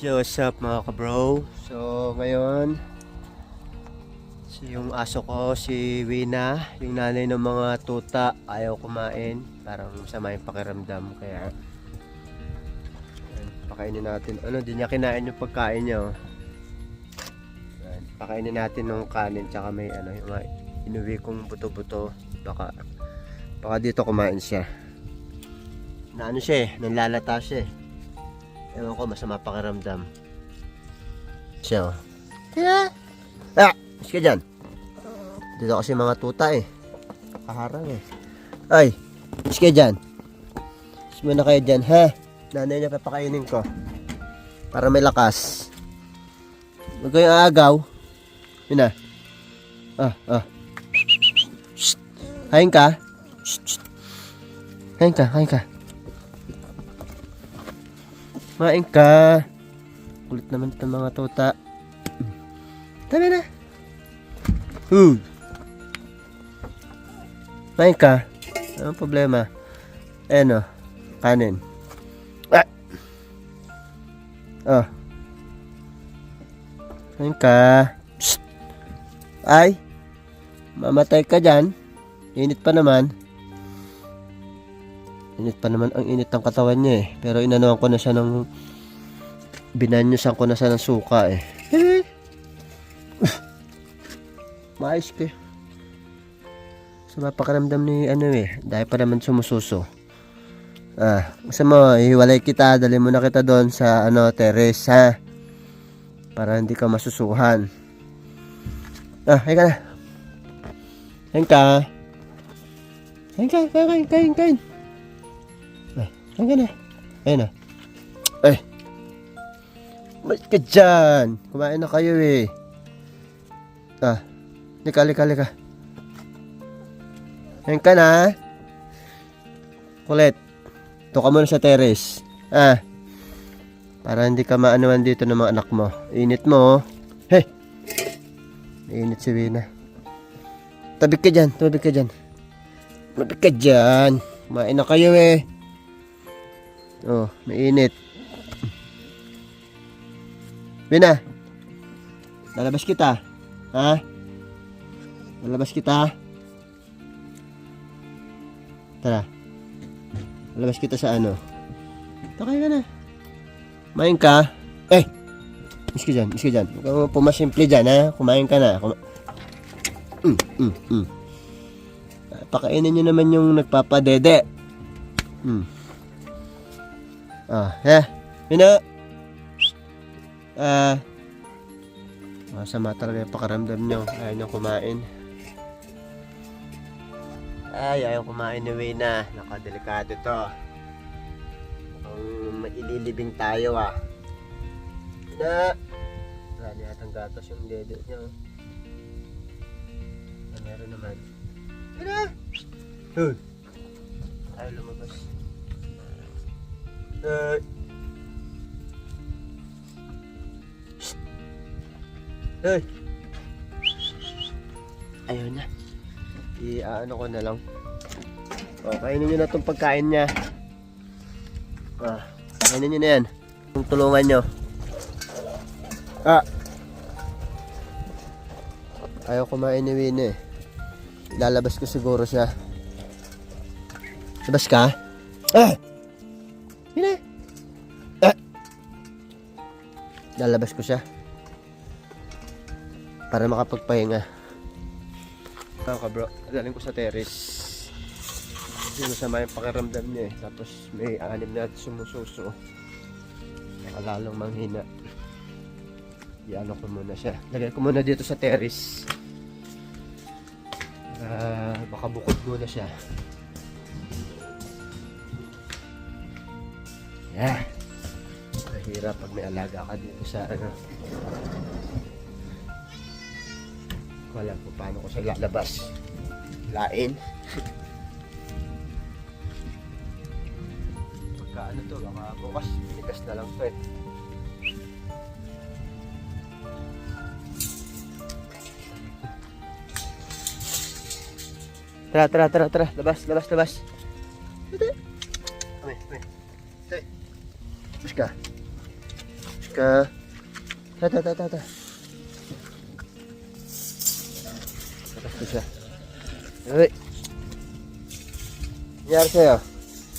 Yo, what's up mga kabro? So, ngayon, si yung aso ko, si Wina, yung nanay ng mga tuta, ayaw kumain. Parang masama yung pakiramdam, kaya pakainin natin. Ano, di niya kinain yung pagkain niya. Oh. Yan, pakainin natin ng kanin, tsaka may ano, yung inuwi kong buto-buto. Baka, baka dito kumain siya. Na ano siya eh, nanlalata siya eh. Ewan ko, masama pakiramdam. Siya, oh. Tira! Ah! Mas ka dyan. Dito kasi mga tuta eh. Kaharang eh. Ay! Mas ka dyan. Mas muna kayo dyan, ha? Nanay niya papakainin ko. Para may lakas. Huwag kayong aagaw. Yun. Ah, ah. Shh. Kain ka. Shh, ka, kain ka. Kumain ka. Kulit naman itong mga tuta. Tama na. Food. Kumain ka. Anong problema? Ayan o. Kanin. Ah. Oh. Kumain ka. Psst. Ay. Mamatay ka dyan. Init pa naman. Init pa naman ang init ng katawan niya eh. Pero inanuhan ko na siya ng binanyusan ko na siya ng suka eh. Maayos ka eh. Sa mapakaramdam ni ano eh. Dahil pa naman sumususo. Ah, gusto mo, ihiwalay kita, dali mo na kita doon sa ano, terrace ha. Para hindi ka masusuhan. Ah, hay ka na. Kain ka. Kain ka, kain, kain, kain, kain. Ka na. Ayun na. Ay. Ba't ka dyan? Kumain na kayo eh. Ah, lika, lika, lika. Kain ka na. Kulit. Ito ka muna sa terrace. Ah. Para hindi ka maanuan dito ng mga anak mo. Init mo. oh. Hey. Init si Wina. Tabi ka dyan. Tabi ka dyan. Tabi ka dyan. Kumain na kayo eh. Oh, mainit. Wina. Lalabas kita. Ha? Lalabas kita. Tara. Lalabas kita sa ano. Takay ka na. Kumain ka. Eh! Miss ka dyan, miss ka dyan. Huwag kang pumasimple dyan, ha? Kumain ka na. Kuma mm, mm, mm. Pakainin nyo naman yung nagpapadede. Mm. Ah, ha? Pino! Ah, masama talaga yung pakaramdam nyo. Ayaw nyo kumain. Ay, ayaw kumain ni Wayna. Nakadelikado to. Mukhang maililibing tayo ah. Na! Na yatang gatas yung dede niya. Ah, meron naman. Ano? Hoy! Ayaw lumabas. Uh, Hey! Ayaw na. I-ano ko na lang. O, kainin nyo na itong pagkain niya. Ah, kainin nyo na yan. Yung tulungan nyo. Ah! Ayaw kumain ni Winnie. Lalabas ko siguro siya. Labas ka? Ah! Lalabas ko siya. Para makapagpahinga. Ako ka bro, galing ko sa terrace. Kasi masama yung pakiramdam niya eh. Tapos may anim na sumususo. Nakalalong manghina. Iano ko muna siya. Lagay ko muna dito sa terrace. Ah, baka bukod muna siya. Yeah. Mahirap pag may alaga ka dito sa ano. Wala po paano ko siya lalabas. Lain. Pagka ano to, baka bukas, tigas na lang to eh. Tara, tara, tara, tara. Labas, labas, labas. Ate. Kami, kami. Ate. Labas ka. Ka. Tara, tara. Labas ko siya. Uy. Nangyari sa'yo?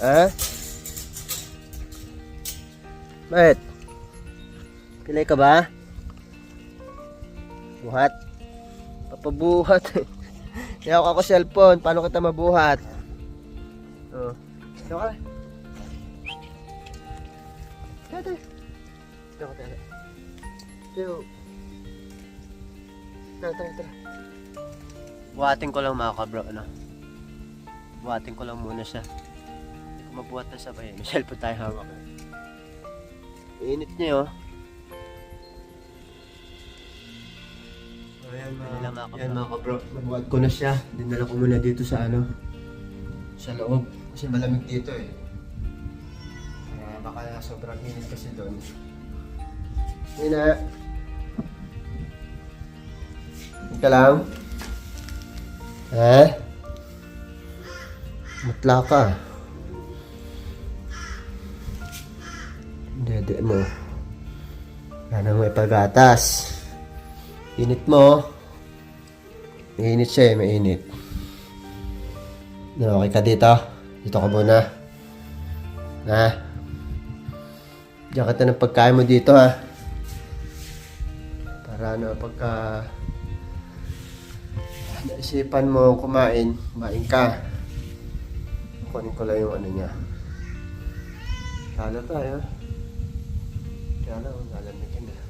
Ha? Bakit? Pilay ka ba? Buhat? Papabuhat. Kaya ako cellphone. Paano kita mabuhat? Oh. Ito ka. Tata. Ito ka, tata. Ito. Tara, tara, tara. Buhatin ko lang mga kabro, ano? Buhatin ko lang muna siya. Hindi ko mabuhat na sabay. May cellphone tayo hawak. Init niya, oh. Ayan mga, ayan mga kabro. Nabuhat ko na siya. Dinala ko muna dito sa ano. Sa loob. Kasi malamig dito eh. Kaya baka sobrang init kasi doon. Yun na. Ika lang. Ha? Matla ka. Dede mo. Wala nang may pagatas. Init mo. Mainit siya eh, mainit. Okay ka dito? Dito ka muna. Ha? Diyan ka ng pagkain mo dito ha. Para ano, pagka naisipan mo kumain, kumain ka. Kunin ko lang yung ano niya. Lalo tayo. Lang, lalamigin na.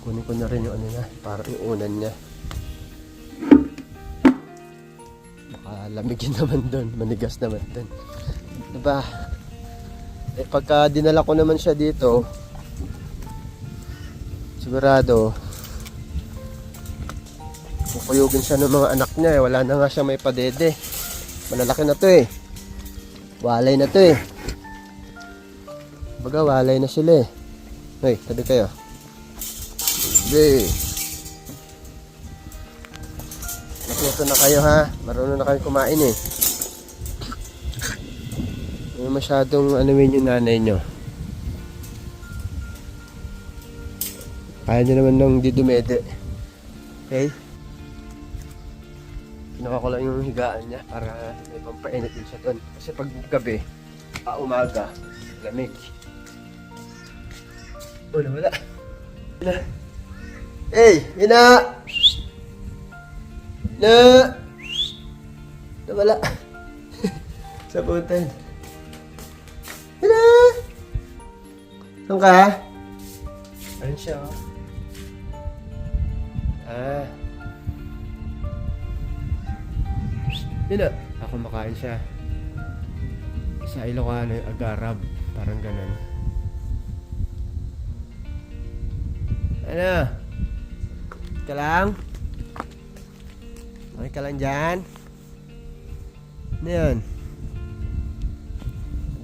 Kunin ko na rin yung ano niya, para yung unan niya. Baka lamigin naman doon, manigas naman doon. Diba? Eh, pagka dinala ko naman siya dito, sigurado, kukuyugin siya ng mga anak niya eh. Wala na nga siya may padede. Malalaki na to eh. Walay na to eh. Baga, walay na sila eh. Hoy, tabi kayo. Hindi. Natuto na kayo ha. Marunong na kayo kumain eh. Hindi masyadong anuin yung nanay nyo. Kaya nyo naman nang di dumede. Okay? Kinuha ko lang yung higaan niya para may pampainit din siya doon. Kasi pag gabi, ah, umaga, lamig. Wala, wala. Wala. Hey, Ina! Na! Nawala. Sa putin. Ina! Saan ka? Ayun siya, oh. Ah. Ina! Ako makain siya. Sa Ilocano yung agarab. Parang ganun. Ano? ka lang? Okay ka lang dyan? Ano yun?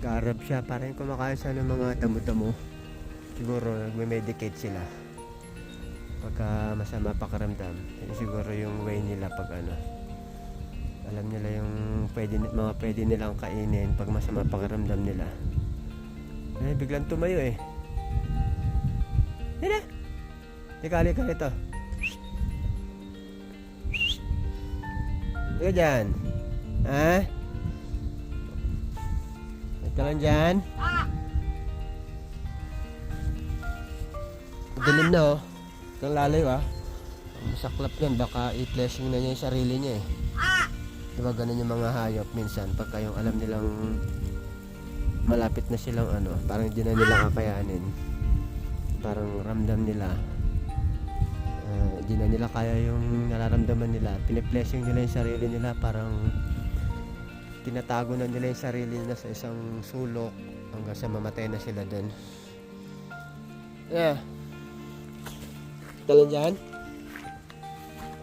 Garab siya. Parang kumakain siya ng mga damo-damo. Siguro nagme-medicate sila. Pagka masama pakaramdam. Yun siguro yung way nila pag ano. Alam nila yung pwede, mga pwede nilang kainin pag masama pakaramdam nila. Eh, biglang tumayo eh. Na. Teka, halika rito. Halika dyan. Ha? Halika lang dyan. Dilim na oh. Kang lalayo ah. Masaklap yan. Baka i-flashing na niya yung sarili niya eh. Diba ganun yung mga hayop minsan pagka yung alam nilang malapit na silang ano, parang hindi na nila kakayanin. Parang ramdam nila Ah, hindi na nila kaya yung nararamdaman nila. Piniplessing nila yung sarili nila parang tinatago na nila yung sarili nila sa isang sulok hanggang sa mamatay na sila dun. Yeah. Dalan dyan?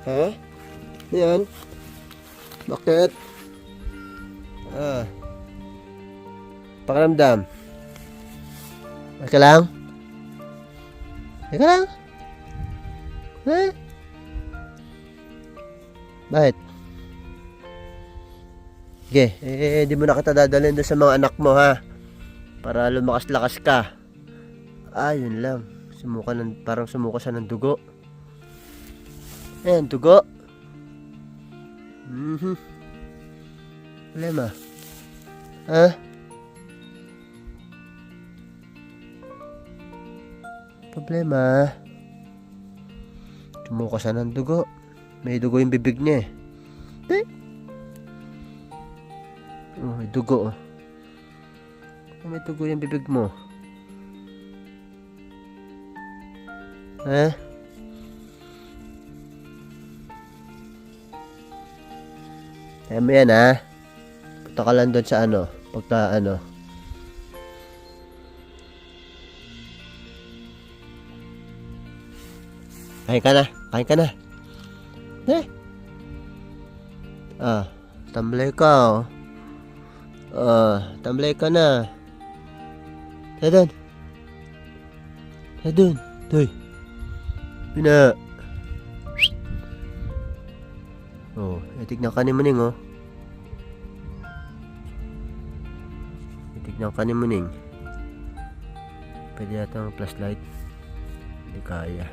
Ha? Yan. Bakit? Ah. Pakiramdam. Okay lang? Okay lang? Ha? Bakit? Sige, eh, di mo na kita dadalhin doon sa mga anak mo, ha? Para lumakas-lakas ka. Ah, yun lang. Sumuka ng, parang sumuka siya ng dugo. Ayan, dugo. Mhm. Problema. Ha? Problema. Sumuka siya ng dugo. May dugo yung bibig niya. Eh? Oh, may dugo oh. May dugo yung bibig mo. Ha? Kaya mo yan ha. Punta ka lang doon sa ano. Pagka ano. Kain ka na. Kain ka na. Eh. Ah. Tamblay ka oh. Ah. Tamblay ka na. Tadon. Tadon. Toy. Pina. Oh, eh, tignan ka ni Muning, oh. Eh, Tignan ka ni Muning. Pwede yata ang flashlight. Hindi kaya.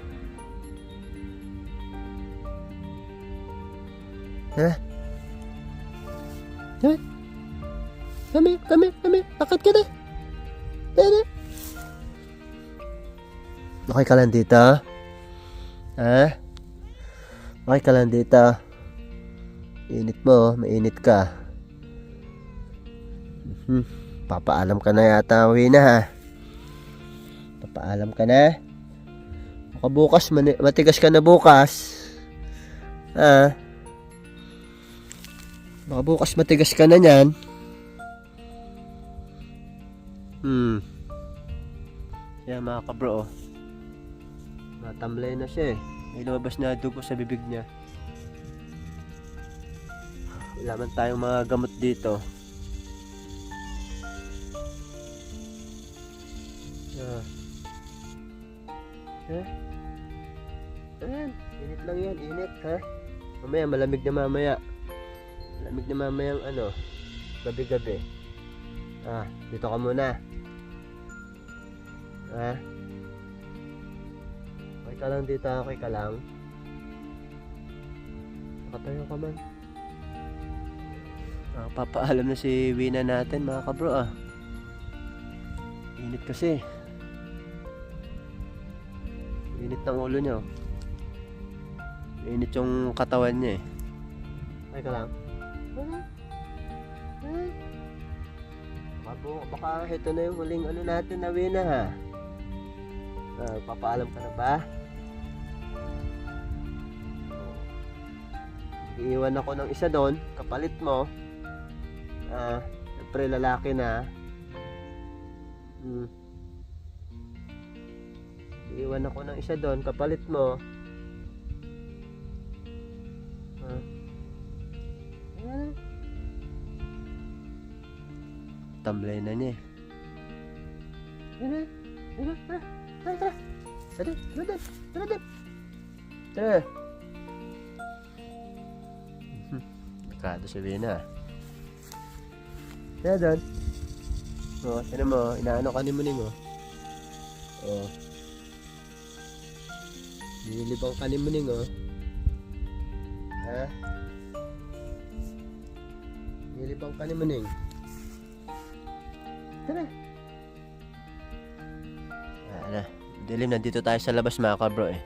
Ha? Kami? Kami, kami, kami. Bakit ka na? Tara. Okay ka lang dito? Ha? Okay ka lang dito? Init mo, mainit ka. Mhm. Papaalam ka na yata, uwi na ha. Papaalam ka na. Baka bukas, matigas ka na bukas. Ha? Baka bukas matigas ka na niyan. Hmm. Kaya mga kabro, oh. Natamlay na siya eh. May lumabas na dugo sa bibig niya. Wala man tayong mga gamot dito. Ah. Ha? Ayan. Init lang yan. Init, ha? Mamaya, malamig na mamaya. Malamig na mamaya ang ano. Gabi-gabi. Ah, dito ka muna. Ha? Ka lang dito, okay ka lang. Nakatayo ka man. Ah, papaalam na si Wina natin mga kabro ah. Init kasi. Init ng ulo niya. oh. Init yung katawan niya eh. Ay ka lang. Baka, baka ito na yung huling ano natin na Wina ha. Ah, papaalam ka na ba? Iiwan ako ng isa doon, kapalit mo. Ah, siyempre lalaki na. Hmm. Iiwan ako ng isa doon, kapalit mo. Ah. Ayan. Tamlay na niya eh. Ayan, tara, tara, tara. Tara, tara, tara, tara, tara. Tara. Nakado si Vina. Kaya doon. O, tinan mo, inaano ka ni Muning, oh. O. Nilibang ka ni Muning, oh. Ha? Nilibang ka ni Muning. Tara. Ah, ano, dilim na dito tayo sa labas mga kabro eh.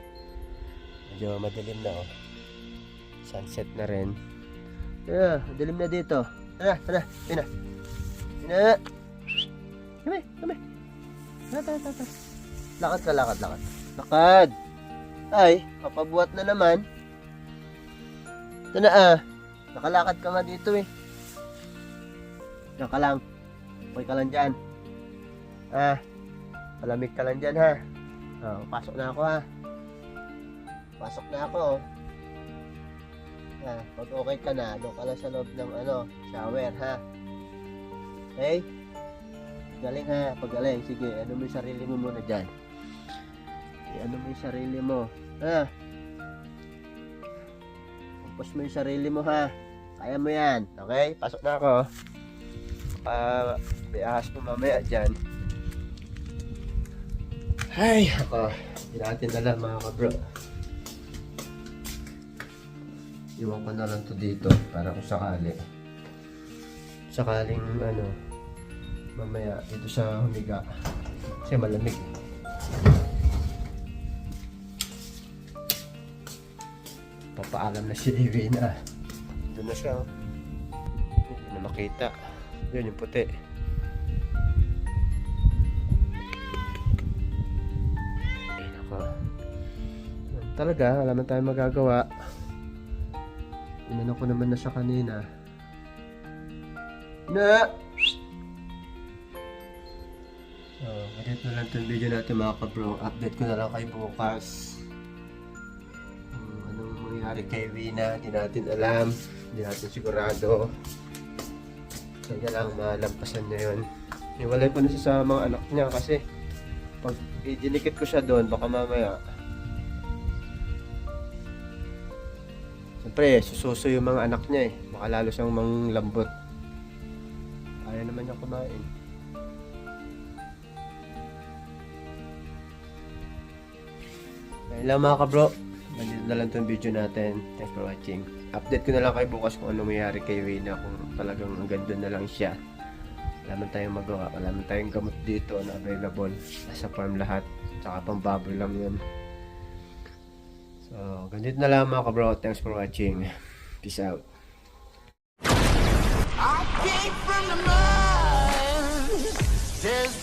Medyo madilim na oh. Sunset na rin. Yeah, dilim na dito. Tara, tara, pina. Pina. Kami, kami. Tara, tara, tara. Lakad ka, lakad, lakad. Lakad. Ay, papabuhat na naman. Ito na ah. Nakalakad ka nga dito eh. Diyan ka lang. Okay ka lang dyan. Ah, malamig ka lang dyan ha. Oh, pasok na ako ha. Pasok na ako. Ah, pag okay ka na, doon ka lang sa loob ng ano, shower ha. Okay? Galing ha, pagaling. Sige, ano mo yung sarili mo muna dyan. Ano mo yung sarili mo. Ha? Push mo yung sarili mo ha. Kaya mo yan. Okay? Pasok na ako. Pa, may ahas mo mamaya dyan. Ay, ako. Hindi natin alam mga kabro. Iwan ko na lang to dito para kung sakali. Sakaling ano, mamaya dito sa humiga. Kasi malamig. Papaalam na si Ivina. Doon na siya. oh. Hindi na makita. Yun yung puti. Nako. Talaga, wala man tayong magagawa. Inano ko naman na siya kanina. Na! So, ganito na lang itong video natin mga kabro. Update ko na lang kayo bukas. Kung anong mangyari kay Wina, hindi natin alam. Hindi natin sigurado. Kaya lang malampasan niya yun. Iwalay ko na siya sa mga anak niya kasi pag idinikit ko siya doon, baka mamaya Siyempre, sususo yung mga anak niya eh. Baka lalo siyang manglambot. Ayaw naman niya kumain. Ayun lang mga kabro. Ganito na lang itong video natin. Thanks for watching. Update ko na lang kayo bukas kung ano mayari kay Wina. Kung talagang hanggang doon na lang siya. Wala man tayong magawa. Wala man tayong gamot dito na available. Nasa farm lahat. Tsaka pang baboy lang yun. So, ganito na lang mga kabro. Thanks for watching. Peace out. I came from the mud. There's